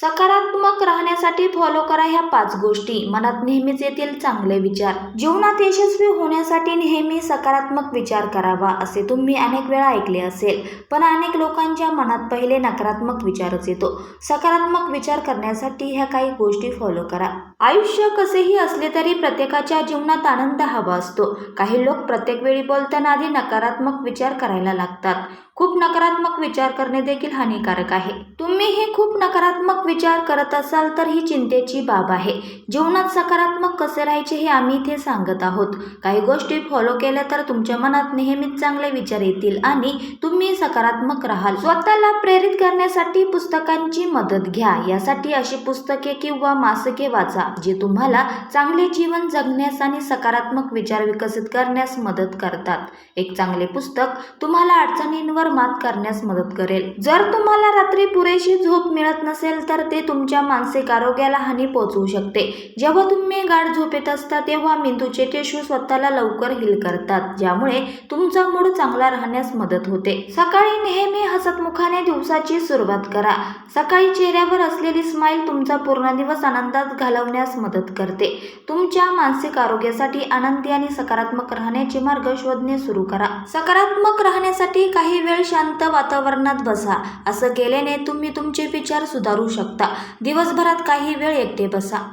सकारात्मक राहण्यासाठी फॉलो करा ह्या पाच गोष्टी. मनात नेहमीच येतील चांगले विचार. जीवनात यशस्वी होण्यासाठी नेहमी सकारात्मक विचार करावा असे तुम्ही अनेक वेळा ऐकले असेल. पण अनेक लोकांच्या मनात पहिले नकारात्मक विचारच येतो. सकारात्मक विचार करण्यासाठी ह्या काही गोष्टी फॉलो करा. आयुष्य कसेही असले तरी प्रत्येकाच्या जीवनात आनंद हवा असतो. काही लोक प्रत्येक वेळी बोलताना आधी नकारात्मक विचार करायला लागतात. खूप नकारात्मक विचार करणे देखील हानिकारक आहे. तुम्हीही खूप नकारात्मक विचार करत असाल तर ही चिंतेची बाब आहे. जीवनात सकारात्मक कसे राहायचे हे आम्ही इथे सांगत आहोत. काही गोष्टी फॉलो केल्या तर तुमच्या मनात नेहमीच चांगले विचार येतील आणि तुम्ही सकारात्मक राहाल. स्वतःला प्रेरित करण्यासाठी पुस्तकांची मदत घ्या. यासाठी अशी पुस्तके किंवा मासिके वाचा जे तुम्हाला चांगले जीवन जगण्यास आणि सकारात्मक विचार विकसित करण्यास मदत करतात. एक चांगले पुस्तक तुम्हाला अडचणींवर मात करण्यास मदत करेल. जर तुम्हाला रात्री पुरेशी झोप मिळत नसेल तर ते तुमच्या मानसिक आरोग्याला हानी पोहोचवू शकते. जेव्हा तुम्ही गाढ झोपेत असता तेव्हा मेंदूचे टिश्यू स्वतःला लवकर हिल करतात ज्यामुळे तुमचा मूड चांगला राहण्यास मदत होते. सकाळी नेहमी हसतमुखाने दिवसाची सुरुवात करा. सकाळी चेहऱ्यावर असलेली स्माईल तुमचा पूर्ण दिवस आनंदात घालवण्यास मदत करते. तुमच्या मानसिक आरोग्यासाठी आनंदी आणि सकारात्मक राहण्याचे मार्ग शोधणे सुरू करा. सकारात्मक राहण्यासाठी काही वेळ वेळ शांत वातावरणात बसा. असं केल्याने तुम्ही तुमचे विचार सुधारू शकता. दिवसभरात काही वेळ एकटे बसा.